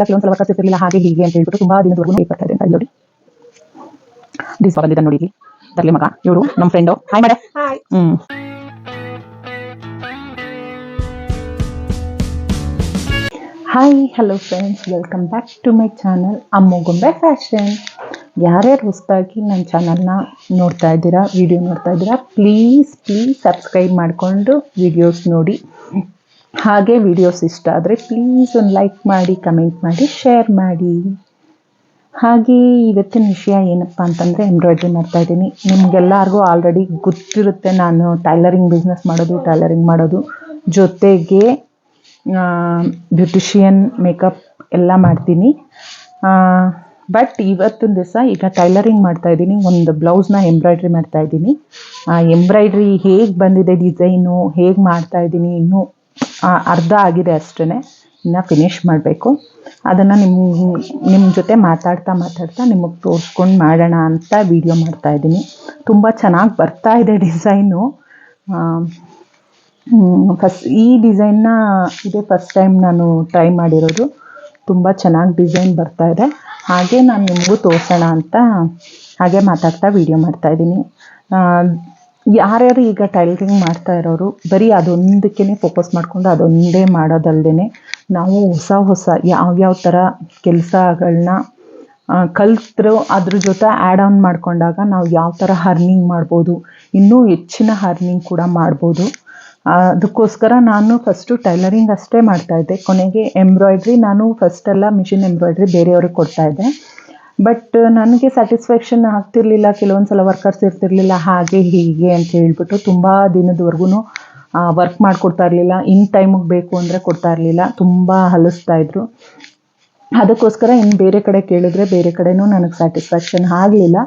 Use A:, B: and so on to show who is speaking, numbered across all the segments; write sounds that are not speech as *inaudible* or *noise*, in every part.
A: ಕೆಲವೊಂದ್ಸಲ ವರ್ಕರ್ಸ್ ಇರ್ತಿರ್ಲಿಲ್ಲ ಹಾಗೆ ಹೀಗೆ ಅಂತ ಹೇಳ್ಬಿಟ್ಟು ತುಂಬಾ ದಿನದವರೆಗೂ ಹೇಗೆ ಬರ್ತಾ ಇದೆ ಅಂತ ನೋಡಿ ದಿಸ್ ಬಂದಿದ್ದ ನೋಡಿ ತರ್ಲಿ ಮಗ ಇವರು ನಮ್ಮ friend hi madam
B: hi
A: hmm. Hi hello friends welcome back to my channel Ammagombe fashion ಯಾರ್ಯಾರು ಹೊಸದಾಗಿ ನನ್ನ ಚಾನಲ್ನ ನೋಡ್ತಾ ಇದ್ದೀರಾ ವಿಡಿಯೋ ನೋಡ್ತಾ ಇದ್ದೀರಾ ಪ್ಲೀಸ್ ಪ್ಲೀಸ್ ಸಬ್ಸ್ಕ್ರೈಬ್ ಮಾಡಿಕೊಂಡು ವಿಡಿಯೋಸ್ ನೋಡಿ. ಹಾಗೆ ವಿಡಿಯೋಸ್ ಇಷ್ಟ ಆದರೆ ಪ್ಲೀಸ್ ಒಂದು ಲೈಕ್ ಮಾಡಿ ಕಮೆಂಟ್ ಮಾಡಿ ಶೇರ್ ಮಾಡಿ. ಹಾಗೆ ಇವತ್ತಿನ ವಿಷಯ ಏನಪ್ಪ ಅಂತಂದರೆ ಎಂಬ್ರಾಯ್ಡ್ರಿ ಮಾಡ್ತಾ ಇದ್ದೀನಿ. ನಿಮಗೆಲ್ಲರಿಗೂ ಆಲ್ರೆಡಿ ಗೊತ್ತಿರುತ್ತೆ ನಾನು ಟೈಲರಿಂಗ್ ಬಿಸ್ನೆಸ್ ಮಾಡೋದು ಟೈಲರಿಂಗ್ ಮಾಡೋದು. ಜೊತೆಗೆ ಬ್ಯೂಟಿಷಿಯನ್ ಮೇಕಪ್ ಎಲ್ಲ ಮಾಡ್ತೀನಿ. ಬಟ್ ಇವತ್ತಿನ ದಿವಸ ಈಗ ಟೈಲರಿಂಗ್ ಮಾಡ್ತಾ ಇದ್ದೀನಿ. ಒಂದು ಬ್ಲೌಸ್ನ ಎಂಬ್ರಾಯ್ಡ್ರಿ ಮಾಡ್ತಾ ಇದ್ದೀನಿ. ಎಂಬ್ರಾಯ್ಡ್ರಿ ಹೇಗೆ ಬಂದಿದೆ ಡಿಸೈನು ಹೇಗೆ ಮಾಡ್ತಾ ಇದ್ದೀನಿ, ಇನ್ನೂ ಅರ್ಧ ಆಗಿದೆ ಅಷ್ಟೇ ಇನ್ನು ಫಿನಿಶ್ ಮಾಡಬೇಕು. ಅದನ್ನು ನಿಮ್ಮ ನಿಮ್ಮ ಜೊತೆ ಮಾತಾಡ್ತಾ ಮಾತಾಡ್ತಾ ನಿಮಗೆ ತೋರಿಸ್ಕೊಂಡು ಮಾಡೋಣ ಅಂತ ವಿಡಿಯೋ ಮಾಡ್ತಾ ಇದ್ದೀನಿ. ತುಂಬ ಚೆನ್ನಾಗಿ ಬರ್ತಾ ಇದೆ ಡಿಸೈನು. ಫಸ್ಟ್ ಈ ಡಿಸೈನ್ನ ಇದೇ ಫಸ್ಟ್ ಟೈಮ್ ನಾನು ಟ್ರೈ ಮಾಡಿರೋದು. ತುಂಬ ಚೆನ್ನಾಗಿ ಡಿಸೈನ್ ಬರ್ತಾ ಇದೆ. ಹಾಗೆ ನಾನು ನಿಮಗೂ ತೋರಿಸೋಣ ಅಂತ ಹಾಗೆ ಮಾತಾಡ್ತಾ ವಿಡಿಯೋ ಮಾಡ್ತಾ ಇದ್ದೀನಿ. ಯಾರ್ಯಾರು ಈಗ ಟೈಲರಿಂಗ್ ಮಾಡ್ತಾ ಇರೋರು, ಬರೀ ಅದೊಂದಕ್ಕೇ ಫೋಕಸ್ ಮಾಡಿಕೊಂಡು ಅದೊಂದೇ ಮಾಡೋದಲ್ಲದೇ ನಾವು ಹೊಸ ಹೊಸ ಯಾವ್ಯಾವ ಥರ ಕೆಲಸಗಳನ್ನ ಕಲ್ತರು ಅದ್ರ ಜೊತೆ ಆ್ಯಡ್ ಆನ್ ಮಾಡಿಕೊಂಡಾಗ ನಾವು ಯಾವ ಥರ ಹರ್ನಿಂಗ್ ಮಾಡ್ಬೋದು, ಇನ್ನೂ ಹೆಚ್ಚಿನ ಹರ್ನಿಂಗ್ ಕೂಡ ಮಾಡ್ಬೋದು. ಅದಕ್ಕೋಸ್ಕರ ನಾನು ಫಸ್ಟು ಟೈಲರಿಂಗ್ ಅಷ್ಟೇ ಮಾಡ್ತಾಯಿದ್ದೆ ಕೊನೆಗೆ ಎಂಬ್ರಾಯ್ಡ್ರಿ ನಾನು ಫಸ್ಟೆಲ್ಲ ಮಿಷಿನ್ ಎಂಬ್ರಾಯ್ಡ್ರಿ ಬೇರೆಯವ್ರಿಗೆ ಕೊಡ್ತಾಯಿದ್ದೆ ಬಟ್ ನನಗೆ ಸ್ಯಾಟಿಸ್ಫ್ಯಾಕ್ಷನ್ ಆಗ್ತಿರ್ಲಿಲ್ಲ ಕೆಲವೊಂದು ಸಲ ವರ್ಕರ್ಸ್ ಇರ್ತಿರ್ಲಿಲ್ಲ, ಹಾಗೆ ಹೀಗೆ ಅಂತ ಹೇಳ್ಬಿಟ್ಟು ತುಂಬ ದಿನದವರೆಗೂ ವರ್ಕ್ ಮಾಡಿಕೊಡ್ತಾ ಇರಲಿಲ್ಲ. ಇನ್ ಟೈಮಿಗೆ ಬೇಕು ಅಂದರೆ ಕೊಡ್ತಾ ಇರಲಿಲ್ಲ. ತುಂಬ ಹಲಿಸ್ತಾ ಇದ್ರು. ಅದಕ್ಕೋಸ್ಕರ ಇನ್ನು ಬೇರೆ ಕಡೆ ಕೇಳಿದ್ರೆ ಬೇರೆ ಕಡೆನೂ ನನಗೆ ಸ್ಯಾಟಿಸ್ಫ್ಯಾಕ್ಷನ್ ಆಗಲಿಲ್ಲ.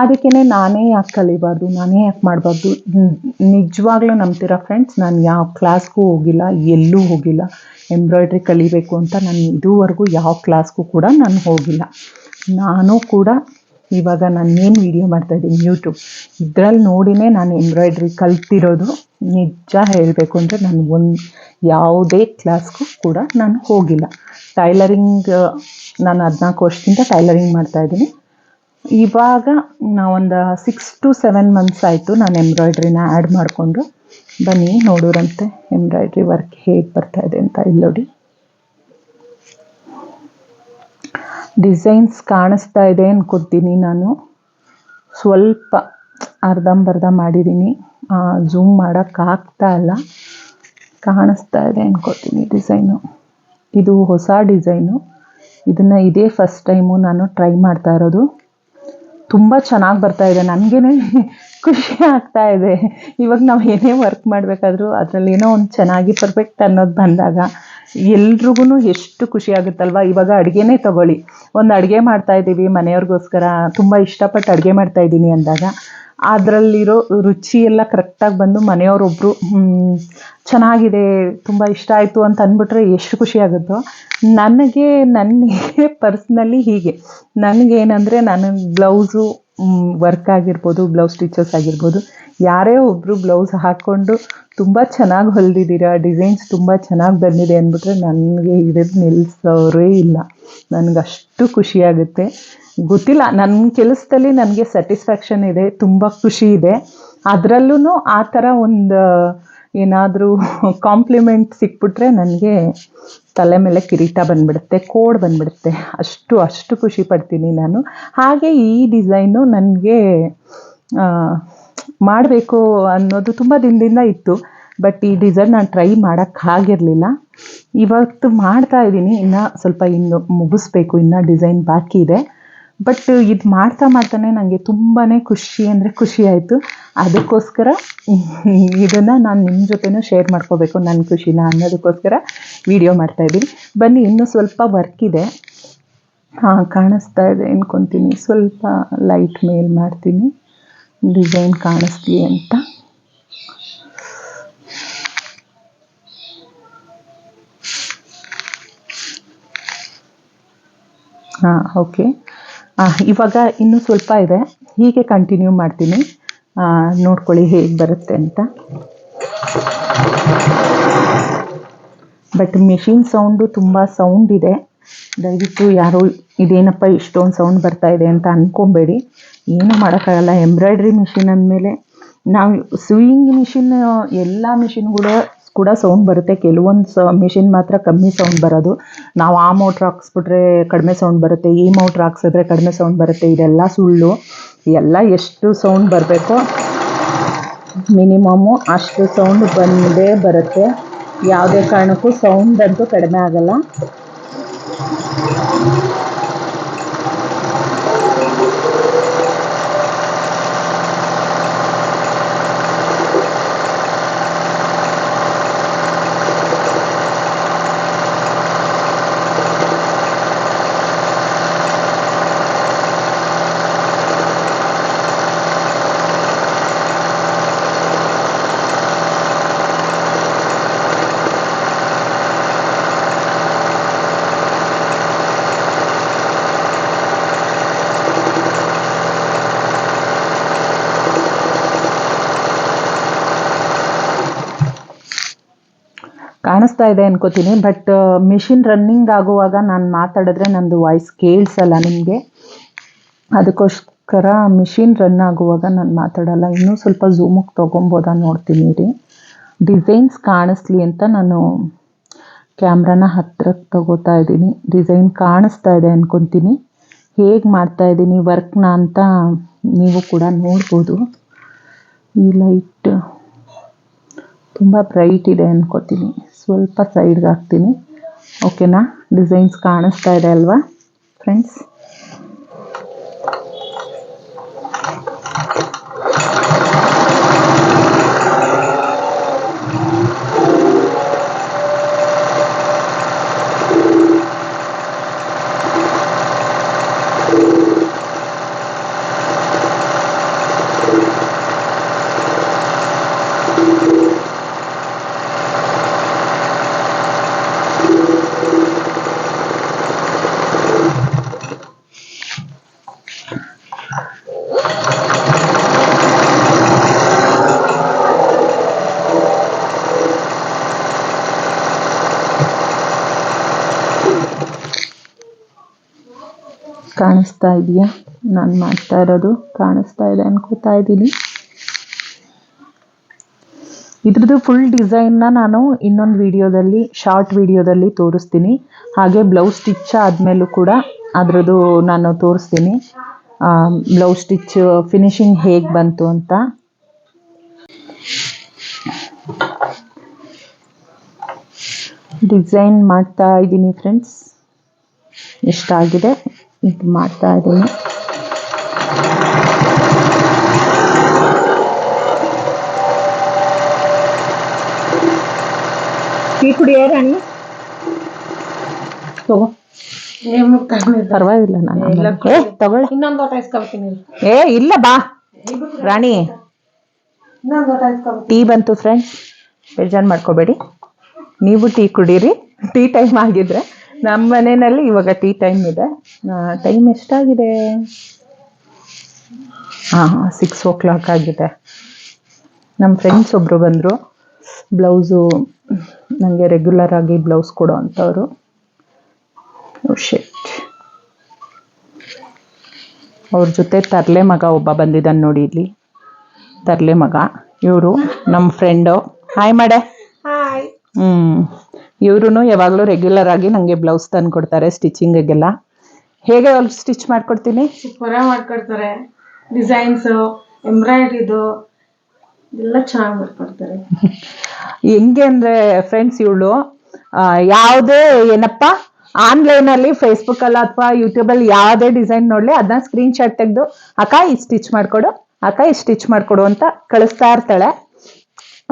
A: ಅದಕ್ಕೇ ನಾನೇ ಯಾಕೆ ಕಲಿಬಾರ್ದು, ನಾನೇ ಯಾಕೆ ಮಾಡಬಾರ್ದು? ನಿಜವಾಗ್ಲೂ ನಂಬ್ತೀರಾ ಫ್ರೆಂಡ್ಸ್ ನಾನು ಯಾವ ಕ್ಲಾಸ್ಗೂ ಹೋಗಿಲ್ಲ, ಎಲ್ಲೂ ಹೋಗಿಲ್ಲ. ಎಂಬ್ರಾಯ್ಡ್ರಿ ಕಲಿಬೇಕು ಅಂತ ನಾನು ಇದುವರೆಗೂ ಯಾವ ಕ್ಲಾಸ್ಗೂ ಕೂಡ ನಾನು ಹೋಗಿಲ್ಲ. ನಾನು ಕೂಡ ಇವಾಗ ನಾನು ಏನು ವೀಡಿಯೋ ಮಾಡ್ತಾಯಿದ್ದೀನಿ ಯೂಟ್ಯೂಬ್ ಇದ್ರಲ್ಲಿ ನೋಡಿನೇ ನಾನು ಎಂಬ್ರಾಯ್ಡ್ರಿ ಕಲ್ತಿರೋದು ನಿಜ ಹೇಳಬೇಕು ಅಂದರೆ ನಾನು ಒಂದು ಯಾವುದೇ ಕ್ಲಾಸ್ಗೂ ಕೂಡ ನಾನು ಹೋಗಿಲ್ಲ. ಟೈಲರಿಂಗ್ ನಾನು ಹದಿನಾಲ್ಕು ವರ್ಷದಿಂದ ಟೈಲರಿಂಗ್ ಮಾಡ್ತಾಯಿದ್ದೀನಿ ಇವಾಗ ನಾವೊಂದು ಸಿಕ್ಸ್ ಟು ಸೆವೆನ್ ಮಂತ್ಸ್ ಆಯಿತು ನಾನು ಎಂಬ್ರಾಯ್ಡ್ರಿನ ಆ್ಯಡ್ ಮಾಡಿಕೊಂಡು. ಬನ್ನಿ, ನೋಡೋರಂತೆ ಎಂಬ್ರಾಯ್ಡ್ರಿ ವರ್ಕ್ ಹೇಗೆ ಬರ್ತಾಯಿದೆ ಅಂತ ಇಲ್ಲಿ ನೋಡಿ. ಡಿಸೈನ್ಸ್ ಕಾಣಿಸ್ತಾ ಇದೆ ಅನ್ಕೋತೀನಿ ನಾನು. ಸ್ವಲ್ಪ ಅರ್ಧಂಬರ್ಧ ಮಾಡಿದ್ದೀನಿ ಝೂಮ್ ಮಾಡೋಕ್ಕಾಗ್ತಾ ಇಲ್ಲ. ಕಾಣಿಸ್ತಾ ಇದೆ ಅನ್ಕೋತೀನಿ ಡಿಸೈನು ಇದು ಹೊಸ ಡಿಸೈನು ಇದನ್ನು ಇದೇ ಫಸ್ಟ್ ಟೈಮು ನಾನು ಟ್ರೈ ಮಾಡ್ತಾ ಇರೋದು. ತುಂಬ ಚೆನ್ನಾಗಿ ಬರ್ತಾ ಇದೆ. ನನಗೇನೆ ಖುಷಿ ಆಗ್ತಾ ಇದೆ. ಇವಾಗ ನಾವು ಏನೇ ವರ್ಕ್ ಮಾಡಬೇಕಾದ್ರೂ ಅದರಲ್ಲಿ ಏನೋ ಒಂದು ಚೆನ್ನಾಗಿ ಪರ್ಫೆಕ್ಟ್ ಅನ್ನೋದು ಬಂದಾಗ ಎಲ್ರಿಗೂ ಎಷ್ಟು ಖುಷಿ ಆಗುತ್ತಲ್ವ? ಇವಾಗ ಅಡುಗೆನೇ ತಗೊಳ್ಳಿ. ಒಂದು ಅಡುಗೆ ಮಾಡ್ತಾ ಇದ್ದೀವಿ, ಮನೆಯವ್ರಿಗೋಸ್ಕರ ತುಂಬ ಇಷ್ಟಪಟ್ಟು ಅಡುಗೆ ಮಾಡ್ತಾ ಇದ್ದೀನಿ ಅಂದಾಗ, ಅದರಲ್ಲಿರೋ ರುಚಿ ಎಲ್ಲ ಕರೆಕ್ಟಾಗಿ ಬಂದು ಮನೆಯವರೊಬ್ಬರು ಚೆನ್ನಾಗಿದೆ, ತುಂಬ ಇಷ್ಟ ಆಯಿತು ಅಂತ ಅಂದ್ಬಿಟ್ರೆ ಎಷ್ಟು ಖುಷಿ ಆಗುತ್ತೋ? ನನಗೆ ನನಗೆ ಪರ್ಸ್ನಲಿ *laughs* ಹೀಗೆ. ನನಗೇನಂದರೆ, ನನಗೆ ಬ್ಲೌಸು ವರ್ಕ್ ಆಗಿರ್ಬೋದು ಬ್ಲೌಸ್ ಸ್ಟಿಚಸ್ ಆಗಿರ್ಬೋದು, ಯಾರೇ ಒಬ್ಬರು ಬ್ಲೌಸ್ ಹಾಕ್ಕೊಂಡು ತುಂಬ ಚೆನ್ನಾಗಿ ಹೊಲಿದಿದ್ದೀರಾ ಡಿಸೈನ್ಸ್ ತುಂಬ ಚೆನ್ನಾಗಿ ಬಂದಿದೆ ಅಂದ್ಬಿಟ್ರೆ ನನಗೆ ಇದ್ದು ನಿಲ್ಲಿಸೋರೇ ಇಲ್ಲ. ನನಗಷ್ಟು ಖುಷಿಯಾಗುತ್ತೆ ಗೊತ್ತಿಲ್ಲ ನನ್ನ ಕೆಲಸದಲ್ಲಿ ನನಗೆ ಸ್ಯಾಟಿಸ್ಫ್ಯಾಕ್ಷನ್ ಇದೆ, ತುಂಬ ಖುಷಿ ಇದೆ. ಅದರಲ್ಲೂ ಆ ಥರ ಒಂದು, ಏನಾದರೂ ಕಾಂಪ್ಲಿಮೆಂಟ್ *laughs* ಸಿಕ್ಬಿಟ್ರೆ ನನಗೆ ತಲೆ ಮೇಲೆ ಕಿರೀಟ ಬಂದ್ಬಿಡುತ್ತೆ, ಕೋಡ್ ಬಂದ್ಬಿಡುತ್ತೆ. ಅಷ್ಟು ಅಷ್ಟು ಖುಷಿ ಪಡ್ತೀನಿ ನಾನು. ಹಾಗೆ ಈ ಡಿಸೈನು ನನಗೆ ಮಾಡಬೇಕು ಅನ್ನೋದು ತುಂಬ ದಿನದಿಂದ ಇತ್ತು. ಬಟ್ ಈ ಡಿಸೈನ್ ನಾನು ಟ್ರೈ ಮಾಡೋಕ್ಕಾಗಿರಲಿಲ್ಲ ಇವತ್ತು ಮಾಡ್ತಾ ಇದ್ದೀನಿ. ಇನ್ನು ಸ್ವಲ್ಪ ಇನ್ನು ಮುಗಿಸ್ಬೇಕು. ಇನ್ನೂ ಡಿಸೈನ್ ಬಾಕಿ ಇದೆ. ಬಟ್ ಇದು ಮಾಡ್ತಾ ಮಾಡ್ತಾನೆ ನನಗೆ ತುಂಬಾ ಖುಷಿ ಅಂದರೆ ಖುಷಿ ಆಯಿತು. ಅದಕ್ಕೋಸ್ಕರ ಇದನ್ನು ನಾನು ನಿಮ್ಮ ಜೊತೆನೂ ಶೇರ್ ಮಾಡ್ಕೋಬೇಕು ನನ್ನ ಖುಷಿನ ಅನ್ನೋದಕ್ಕೋಸ್ಕರ ವಿಡಿಯೋ ಮಾಡ್ತಾಯಿದ್ದೀನಿ ಬನ್ನಿ, ಇನ್ನೂ ಸ್ವಲ್ಪ ವರ್ಕ್ ಇದೆ. ಹಾಂ, ಕಾಣಿಸ್ತಾ ಇದೆ ಅನ್ಕೊತೀನಿ. ಸ್ವಲ್ಪ ಲೈಟ್ ಮೇಲ್ ಮಾಡ್ತೀನಿ. ಡಿಸೈನ್ ಕಾಣಿಸ್ಲಿ ಅಂತ. ಹಾಂ ಓಕೆ ಇವಾಗ ಇನ್ನೂ ಸ್ವಲ್ಪ ಇದೆ. ಹೀಗೆ ಕಂಟಿನ್ಯೂ ಮಾಡ್ತೀನಿ. ನೋಡ್ಕೊಳ್ಳಿ ಹೇಗೆ ಬರುತ್ತೆ ಅಂತ. ಬಟ್ ಮೆಷಿನ್ ಸೌಂಡು ತುಂಬ ಸೌಂಡ್ ಇದೆ. ದಯವಿಟ್ಟು ಯಾರು ಇದೇನಪ್ಪ ಇಷ್ಟೊಂದು ಸೌಂಡ್ ಬರ್ತಾ ಇದೆ ಅಂತ ಅಂದ್ಕೊಬೇಡಿ ಏನು ಮಾಡೋಕ್ಕಾಗಲ್ಲ. ಎಂಬ್ರಾಯ್ಡ್ರಿ ಮಿಷಿನ್ ಅಂದಮೇಲೆ ನಾವು ಸ್ವಿಂಗ್ ಮಿಷಿನ್ ಎಲ್ಲ ಮಿಷಿನ್ಗಳು ಕೂಡ ಸೌಂಡ್ ಬರುತ್ತೆ. ಕೆಲವೊಂದು ಸ ಮಿಷಿನ್ ಮಾತ್ರ ಕಮ್ಮಿ ಸೌಂಡ್ ಬರೋದು. ನಾವು ಆ ಮೋಟ್ರ್ ಹಾಕ್ಸ್ಬಿಟ್ರೆ ಕಡಿಮೆ ಸೌಂಡ್ ಬರುತ್ತೆ ಈ ಮೋಟ್ರ್ ಹಾಕ್ಸಿದ್ರೆ ಕಡಿಮೆ ಸೌಂಡ್ ಬರುತ್ತೆ. ಇದೆಲ್ಲ ಸುಳ್ಳು. ಎಲ್ಲ ಎಷ್ಟು ಸೌಂಡ್ ಬರಬೇಕು ಮಿನಿಮಮ್ಮು ಅಷ್ಟು ಸೌಂಡ್ ಬಂದೇ ಬರುತ್ತೆ. ಯಾವುದೇ ಕಾರಣಕ್ಕೂ ಸೌಂಡ್ ಅಂತೂ ಕಡಿಮೆ ಆಗಲ್ಲ. ಕಾಣಿಸ್ತಾ ಇದೆ ಅನ್ಕೋತೀನಿ. ಬಟ್ ಮಿಷಿನ್ ರನ್ನಿಂಗ್ ಆಗುವಾಗ ನಾನು ಮಾತಾಡಿದ್ರೆ ನಂದು ವಾಯ್ಸ್ ಕೇಳಿಸಲ್ಲ ನಿಮಗೆ. ಅದಕ್ಕೋಸ್ಕರ ಮಿಷಿನ್ ರನ್ ಆಗುವಾಗ ನಾನು ಮಾತಾಡಲ್ಲ. ಇನ್ನೂ ಸ್ವಲ್ಪ ಝೂಮಿಗೆ ತೊಗೊಬೋದಾ ನೋಡ್ತೀನಿ ರೀ ಡಿಸೈನ್ಸ್ ಕಾಣಿಸ್ಲಿ ಅಂತ ನಾನು ಕ್ಯಾಮ್ರಾನ ಹತ್ರಕ್ಕೆ ತಗೋತಾ ಇದ್ದೀನಿ. ಡಿಸೈನ್ ಕಾಣಿಸ್ತಾ ಇದೆ ಅನ್ಕೊತೀನಿ. ಹೇಗೆ ಮಾಡ್ತಾ ಇದ್ದೀನಿ ವರ್ಕ್ನ ಅಂತ ನೀವು ಕೂಡ ನೋಡ್ಬೋದು. ಈ ಲೈಟ್ ತುಂಬ ಬ್ರೈಟ್ ಇದೆ ಅನ್ಕೋತೀನಿ. ಸ್ವಲ್ಪ ಸೈಡ್ಗೆ ಹಾಕ್ತೀನಿ. ಓಕೆನಾ ಡಿಸೈನ್ಸ್ ಕಾಣಿಸ್ತಾ ಇದೆ ಅಲ್ವಾ? ಫ್ರೆಂಡ್ಸ್ ಕಾಣಿಸ್ತಾ ಇದೆಯಾ? ನಾನು ಮಾಡ್ತಾ ಇರೋದು ಕಾಣಿಸ್ತಾ ಇದೆ ಅನ್ಕೋತಾ ಇದ್ದೀನಿ. ಇದ್ರದ್ದು ಫುಲ್ ಡಿಸೈನ್ನ ನಾನು ಇನ್ನೊಂದು ವಿಡಿಯೋದಲ್ಲಿ ಶಾರ್ಟ್ ವಿಡಿಯೋದಲ್ಲಿ ತೋರಿಸ್ತೀನಿ. ಹಾಗೆ ಬ್ಲೌಸ್ ಸ್ಟಿಚ್ ಆದಮೇಲೂ ಕೂಡ ಅದರದ್ದು ನಾನು ತೋರಿಸ್ತೀನಿ. ಬ್ಲೌಸ್ ಸ್ಟಿಚ್ ಫಿನಿಶಿಂಗ್ ಹೇಗೆ ಬಂತು ಅಂತ. ಡಿಸೈನ್ ಮಾಡ್ತಾ ಇದ್ದೀನಿ ಫ್ರೆಂಡ್ಸ್ ಎಷ್ಟಾಗಿದೆ? ಇದು ಮಾಡ್ತಾ ಇದ್ದೀನಿ. ಟೀ ಕುಡಿಯೋ ರಾಣಿ? ತಗೋ. ಪರವಾಗಿಲ್ಲ ನಾನು. ಏ ತಗೊಳ್ಳಿ.
B: ಇನ್ನೊಂದು ಲೋಟ ಇಸ್ಕೊಳ್ತೀನಿ
A: ಏ ಇಲ್ಲ ಬಾ. ರಾಣಿ. ಟೀ ಬಂತು ಫ್ರೆಂಡ್ಸ್ ಬೇಜಾರು ಮಾಡ್ಕೋಬೇಡಿ. ನೀವು ಟೀ ಕುಡೀರಿ. ಟೀ ಟೈಮ್ ಆಗಿದ್ರೆ. ನಮ್ಮ ಮನೆಯಲ್ಲಿ ಇವಾಗ ಟೀ ಟೈಮ್ ಇದೆ. ಟೈಮ್ ಎಷ್ಟಾಗಿದೆ? ಹಾಂ ಸಿಕ್ಸ್ ಓ ಕ್ಲಾಕ್ ಆಗಿದೆ. ನಮ್ಮ ಫ್ರೆಂಡ್ಸ್ ಒಬ್ಬರು ಬಂದರು. ಬ್ಲೌಸು ನನಗೆ ರೆಗ್ಯುಲರ್ ಆಗಿ ಬ್ಲೌಸ್ ಕೊಡೋ ಅಂಥವ್ರು ಶೆಟ್ ಅವ್ರ ಜೊತೆ ತರ್ಲೆ ಮಗ ಒಬ್ಬ ಬಂದಿದ್ದಾನೆ ನೋಡಿ ಇಲ್ಲಿ. ತರ್ಲೆ ಮಗ. ಇವರು ನಮ್ಮ ಫ್ರೆಂಡು ಹಾಯ್ ಮಾಡೆ
B: ಹಾಯ್
A: ಹ್ಞೂ ಇವರು ಯಾವಾಗಲೂ ರೆಗ್ಯುಲರ್ ಆಗಿ ನನಗೆ ಬ್ಲೌಸ್ ತಂದು ಕೊಡ್ತಾರೆ ಸ್ಟಿಚಿಂಗಿಗೆಲ್ಲ ಹೇಗೆ ಅವ್ರು ಸ್ಟಿಚ್ ಮಾಡ್ಕೊಡ್ತೀನಿ?
B: ಹೊರ ಮಾಡ್ಕೊಡ್ತಾರೆ. ಡಿಸೈನ್ಸು ಎಂಬ್ರಾಯ್ಡ್ರಿದು ಎಲ್ಲ ಚೆನ್ನಾಗಿ ಮಾಡ್ಕೊಡ್ತಾರೆ. *laughs*
A: ಹೆಂಗೆ ಅಂದ್ರೆ ಫ್ರೆಂಡ್ಸ್ ಇವಳು ಯಾವುದೇ ಏನಪ್ಪ ಆನ್ಲೈನಲ್ಲಿ ಫೇಸ್ಬುಕ್ಕಲ್ಲಿ ಅಥವಾ ಯೂಟ್ಯೂಬಲ್ಲಿ ಯಾವುದೇ ಡಿಸೈನ್ ನೋಡ್ಲಿ ಅದನ್ನ ಸ್ಕ್ರೀನ್ ಶಾಟ್ ತೆಗೆದು ಅಕ್ಕ ಈ ಸ್ಟಿಚ್ ಮಾಡ್ಕೊಡು ಅಕ್ಕ ಈ ಸ್ಟಿಚ್ ಮಾಡ್ಕೊಡು ಅಂತ ಕಳಿಸ್ತಾ ಇರ್ತಾಳೆ.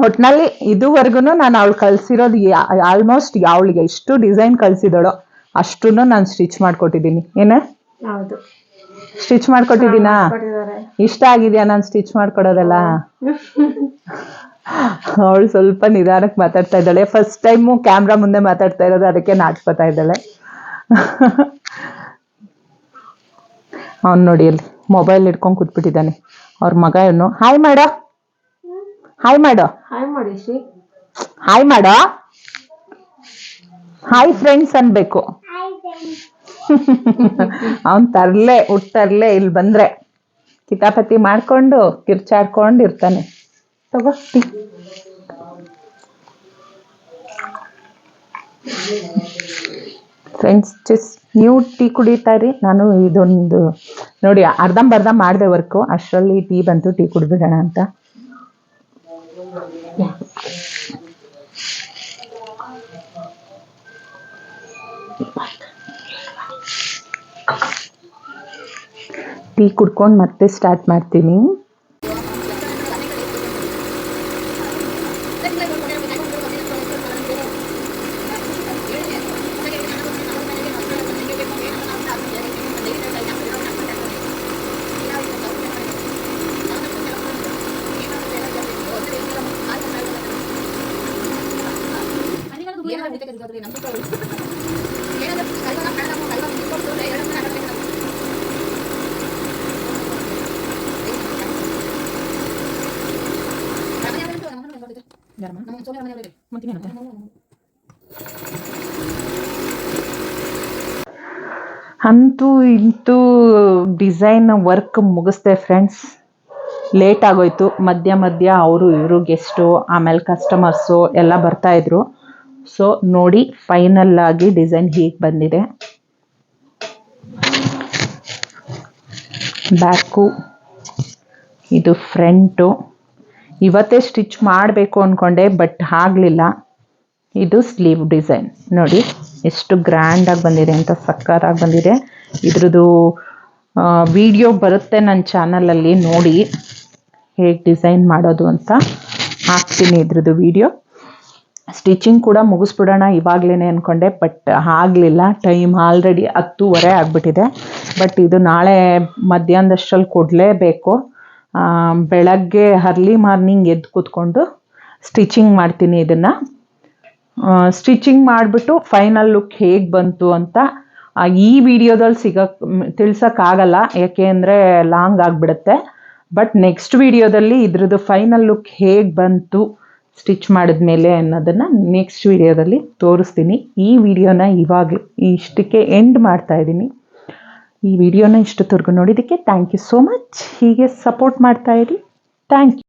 A: ಒಟ್ನಲ್ಲಿ ಇದುವರೆಗೂ ನಾನು ಅವಳು ಕಳ್ಸಿರೋದು ಆಲ್ಮೋಸ್ಟ್ ಅವಳಿಗೆ ಎಷ್ಟು ಡಿಸೈನ್ ಕಳ್ಸಿದಳೋ ಅಷ್ಟು ನಾನು ಸ್ಟಿಚ್ ಮಾಡಿಕೊಟ್ಟಿದ್ದೀನಿ. ಏನ? ಸ್ಟಿಚ್ ಮಾಡ್ಕೊಟ್ಟಿದ್ದೀನಾ? ಇಷ್ಟ ಆಗಿದೆಯಾ ನಾನು ಸ್ಟಿಚ್ ಮಾಡ್ಕೊಡೋದಲ್ಲ? ಅವಳು ಸ್ವಲ್ಪ ನಿಧಾನಕ್ಕೆ ಮಾತಾಡ್ತಾ ಇದ್ದಾಳೆ. ಫಸ್ಟ್ ಟೈಮು ಕ್ಯಾಮ್ರಾ ಮುಂದೆ ಮಾತಾಡ್ತಾ ಇರೋದು ಅದಕ್ಕೆ ನಾಟ್ಕೋತಾ ಇದ್ದಾಳೆ. ಅವ್ನು ನೋಡಿ ಅಲ್ಲಿ ಮೊಬೈಲ್ ಹಿಡ್ಕೊಂಡು ಕೂತ್ಬಿಟ್ಟಿದ್ದಾನೆ. ಅವ್ರ ಮಗ ಇವನು. ಹಾಯ್ ಮಾಡೋ ಹಾಯ್ ಮಾಡು.
B: ಹಾಯ್ ಮಾಡಿ ಶ್ರೀ
A: ಹಾಯ್ ಮಾಡೋ. ಹಾಯ್ ಫ್ರೆಂಡ್ಸ್ ಅನ್ಬೇಕು. *laughs* ಅವನ್ ತರ್ಲೆ ಹುಟ್ಟರ್ಲೆ ಇಲ್ಲಿ ಬಂದ್ರೆ. ಕಿತಾಪತಿ ಮಾಡ್ಕೊಂಡು ಕಿರ್ಚಾಡ್ಕೊಂಡು ಇರ್ತಾನೆ. ತಗೋ ಟೀ. ಫ್ರೆಂಡ್ಸ್ ಜಸ್ಟ್ ನೀವು ಟೀ ಕುಡಿತಾ ಇರಿ. ನಾನು ಇದೊಂದು ನೋಡಿ ಅರ್ಧಂಬರ್ಧ ಮಾಡಿದೆ ವರ್ಕು ಅಷ್ಟರಲ್ಲಿ ಟೀ ಬಂತು ಟೀ ಕುಡಿಬಿಡೋಣ ಅಂತ. ಟೀ ಕುಡ್ಕೊಂಡು ಮತ್ತೆ ಸ್ಟಾರ್ಟ್ ಮಾಡ್ತೀನಿ ಅಂತೂ ಇಂತೂ ಡಿಸೈನ್ ವರ್ಕ್ ಮುಗಿಸ್ದೆ ಫ್ರೆಂಡ್ಸ್ ಲೇಟ್ ಆಗೋಯ್ತು. ಮಧ್ಯ ಮಧ್ಯ ಅವರು ಇವರು ಗೆಸ್ಟು ಆಮೇಲೆ ಕಸ್ಟಮರ್ಸು ಎಲ್ಲ ಬರ್ತಾಯಿದ್ರು ಸೊ ನೋಡಿ ಫೈನಲ್ ಆಗಿ ಡಿಸೈನ್ ಹೀಗೆ ಬಂದಿದೆ. ಬ್ಯಾಕು ಇದು ಫ್ರಂಟು ಇವತ್ತೇ ಸ್ಟಿಚ್ ಮಾಡಬೇಕು ಅಂದ್ಕೊಂಡೆ ಬಟ್ ಆಗಲಿಲ್ಲ. ಇದು ಸ್ಲೀವ್ ಡಿಸೈನ್. ನೋಡಿ, ಎಷ್ಟು ಗ್ರ್ಯಾಂಡಾಗಿ ಬಂದಿದೆ ಅಂತ ಸಕ್ಕತ್ತಾಗಿ ಬಂದಿದೆ. ಇದ್ರದ್ದು ವಿಡಿಯೋ ಬರುತ್ತೆ ನನ್ನ ಚಾನಲಲ್ಲಿ ನೋಡಿ ಹೇಗೆ ಡಿಸೈನ್ ಮಾಡೋದು ಅಂತ ಹಾಕ್ತೀನಿ ಇದ್ರದ್ದು ವಿಡಿಯೋ ಸ್ಟಿಚಿಂಗ್ ಕೂಡ ಮುಗಿಸ್ಬಿಡೋಣ ಇವಾಗಲೇ ಅಂದ್ಕೊಂಡೆ ಬಟ್ ಆಗಲಿಲ್ಲ. ಟೈಮ್ ಆಲ್ರೆಡಿ ಹತ್ತೂವರೆ ಆಗಿಬಿಟ್ಟಿದೆ. ಬಟ್ ಇದು ನಾಳೆ ಮಧ್ಯಾಹ್ನದಷ್ಟರಲ್ಲಿ ಕೊಡಲೇಬೇಕು. ಬೆಳಗ್ಗೆ ಅರ್ಲಿ ಮಾರ್ನಿಂಗ್ ಎದ್ದು ಕೂತ್ಕೊಂಡು ಸ್ಟಿಚಿಂಗ್ ಮಾಡ್ತೀನಿ ಇದನ್ನು. ಸ್ಟಿಚಿಂಗ್ ಮಾಡಿಬಿಟ್ಟು ಫೈನಲ್ ಲುಕ್ ಹೇಗೆ ಬಂತು ಅಂತ ಈ ವಿಡಿಯೋದಲ್ಲಿ ಸಿಗಕ್, ತಿಳ್ಸೋಕ್ಕಾಗಲ್ಲ, ಯಾಕೆ ಅಂದರೆ ಲಾಂಗ್ ಆಗಿಬಿಡುತ್ತೆ. ಬಟ್ ನೆಕ್ಸ್ಟ್ ವಿಡಿಯೋದಲ್ಲಿ ಇದ್ರದ್ದು ಫೈನಲ್ ಲುಕ್ ಹೇಗೆ ಬಂತು ಸ್ಟಿಚ್ ಮಾಡಿದ ಮೇಲೆ ಅನ್ನೋದನ್ನು ನೆಕ್ಸ್ಟ್ ವಿಡಿಯೋದಲ್ಲಿ ತೋರಿಸ್ತೀನಿ. ಈ ವಿಡಿಯೋನ ಇವಾಗಲೇ, ಇಷ್ಟಕ್ಕೆ ಎಂಡ್ ಮಾಡ್ತಾ ಇದ್ದೀನಿ. ಈ ವಿಡಿಯೋನ ಇಷ್ಟೊತ್ತವರೆಗೂ ನೋಡಿದ್ದಕ್ಕೆ ಥ್ಯಾಂಕ್ ಯು ಸೋ ಮಚ್ ಹೀಗೆ ಸಪೋರ್ಟ್ ಮಾಡ್ತಾ ಇರಿ. Thank you